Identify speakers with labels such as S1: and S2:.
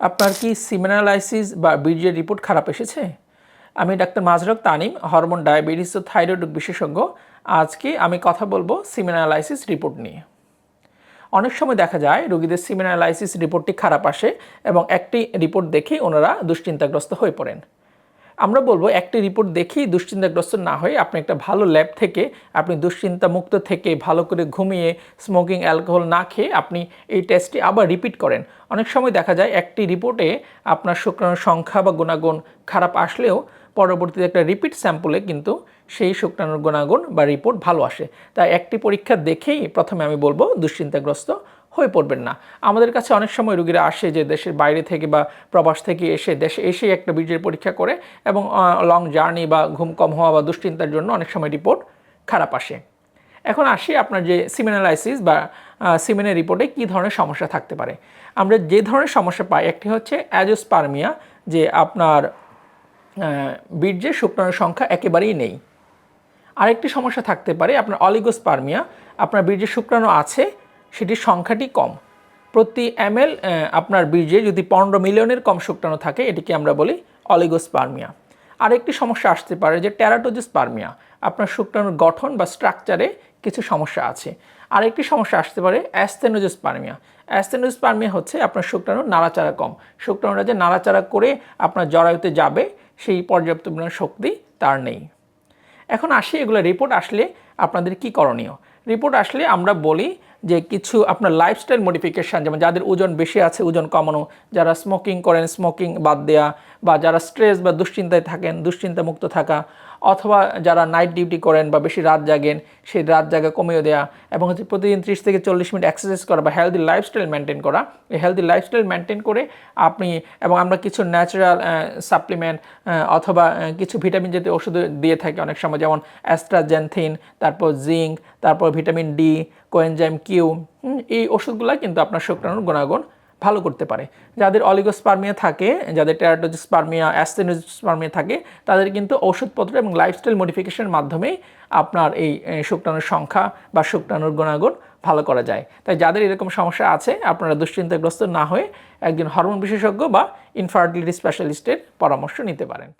S1: আপনার কি সিমেনালাইসিস বা বীর্যের রিপোর্ট খারাপ এসেছে? আমি ডাক্তার মাজরক তানিম, হরমোন ডায়াবেটিস ও থাইরয়েড বিশেষজ্ঞ। আজকে আমি কথা বলব সিমেনালাইসিস রিপোর্ট নিয়ে। অনেক সময় দেখা যায়, রোগীদের সিমেনালাইসিস রিপোর্টটি খারাপ আসে এবং একটি রিপোর্ট দেখেই ওনারা দুশ্চিন্তাগ্রস্ত হয়ে পড়েন। আমরা বলব একটি রিপোর্ট দেখেই দুশ্চিন্তাগ্রস্ত না হয়ে আপনি একটা ভালো ল্যাব থেকে, আপনি দুশ্চিন্তা মুক্ত থেকে ভালো করে ঘুমিয়ে স্মোকিং অ্যালকোহল না খেয়ে আপনি এই টেস্টটি আবার রিপিট করেন। অনেক সময় দেখা যায় একটি রিপোর্টে আপনার শুক্রাণুর সংখ্যা বা গুণাগুণ খারাপ আসলেও পরবর্তীতে একটা রিপিট স্যাম্পলে কিন্তু সেই শুক্রাণুর গুণাগুণ বা রিপোর্ট ভালো আসে। তাই একটি পরীক্ষা দেখেই প্রথমে আমি বলব দুশ্চিন্তাগ্রস্ত হয়ে পড়বেন না। আমাদের কাছে অনেক সময় রুগীরা আসে যে দেশের বাইরে থেকে বা প্রবাস থেকে এসে দেশে এসেই একটা বীর্যের পরীক্ষা করে এবং লং জার্নি বা ঘুম কম হওয়া বা দুশ্চিন্তার জন্য অনেক সময় রিপোর্ট খারাপ আসে। এখন আসি আপনার যে সিমেনালাইসিস বা সিমেনের রিপোর্টে কী ধরনের সমস্যা থাকতে পারে। আমরা যে ধরনের সমস্যা পাই, একটি হচ্ছে অ্যাজোস্পার্মিয়া যে আপনার বীর্যের শুক্রাণুর সংখ্যা একেবারেই নেই। আরেকটি সমস্যা থাকতে পারে আপনার অলিগোস্পার্মিয়া আপনার বীর্যের শুক্রাণু আছে সেটির সংখ্যাটি কম। প্রতি এম আপনার বীর্যে যদি পনেরো মিলিয়নের কম শুক্রাণু থাকে, এটিকে আমরা বলি অলিগোস্পার্মিয়া। আরেকটি সমস্যা আসতে পারে যে ট্যারাটোজোস্পার্মিয়া, আপনার শুক্রাণুর গঠন বা স্ট্রাকচারে কিছু সমস্যা আছে। আরেকটি সমস্যা আসতে পারে অ্যাস্থেনোজোস্পার্মিয়া। অ্যাস্থেনোজোস্পার্মিয়া হচ্ছে আপনার শুক্রাণুর নাড়াচাড়া কম। শুক্রাণুরা যে নাড়াচাড়া করে আপনার জরায়ুতে যাবে, সেই পর্যাপ্ত পরিমাণ শক্তি তার নেই। এখন আসি, এগুলো রিপোর্ট আসলে আপনাদের কি করণীয়? রিপোর্ট আসলে আমরা বলি যে কিছু আপনার লাইফস্টাইল মডিফিকেশান যেমন যাদের ওজন বেশি আছে, ওজন কমানো, যারা স্মোকিং করেন স্মোকিং বাদ দেয়া, বা যারা স্ট্রেস বা দুশ্চিন্তায় থাকেন দুশ্চিন্তা মুক্ত থাকা অথবা যারা নাইট ডিউটি করেন বা বেশি রাত জাগেন, সেই রাত জাগা কমিয়ে দেওয়া এবং হচ্ছে প্রতিদিন ত্রিশ থেকে চল্লিশ মিনিট এক্সারসাইজ করা বা হেলদি লাইফস্টাইল মেনটেন করা। এই হেলদি লাইফস্টাইল মেনটেন করে আপনি এবং আমরা কিছু ন্যাচারাল সাপ্লিমেন্ট অথবা কিছু ভিটামিন জাতীয় ওষুধ দিয়ে থাকি অনেক সময়, যেমন অ্যাস্ট্রাজেনথিন তারপর জিঙ্ক তারপর ভিটামিন ডি কোয়েনজাইম কিউ এই ওষুধগুলো কিন্তু আপনার শুক্রাণুর গুণাগুণ ভালো করতে পারে। যাদের অলিগোস্পার্মিয়া থাকে, যাদের টেরাটোজোস্পার্মিয়া অ্যাস্টেনোজোস্পার্মিয়া থাকে, তাদের কিন্তু ওষুধপত্র এবং লাইফস্টাইল মডিফিকেশনের মাধ্যমেই আপনার এই শুক্রাণুর সংখ্যা বা শুক্রাণুর গুণাগুণ ভালো করা যায়। তাই যাদের এরকম সমস্যা আছে, আপনারা দুশ্চিন্তাগ্রস্ত না হয়ে একজন হরমোন বিশেষজ্ঞ বা ইনফার্টিলিটি স্পেশালিস্টের পরামর্শ নিতে পারেন।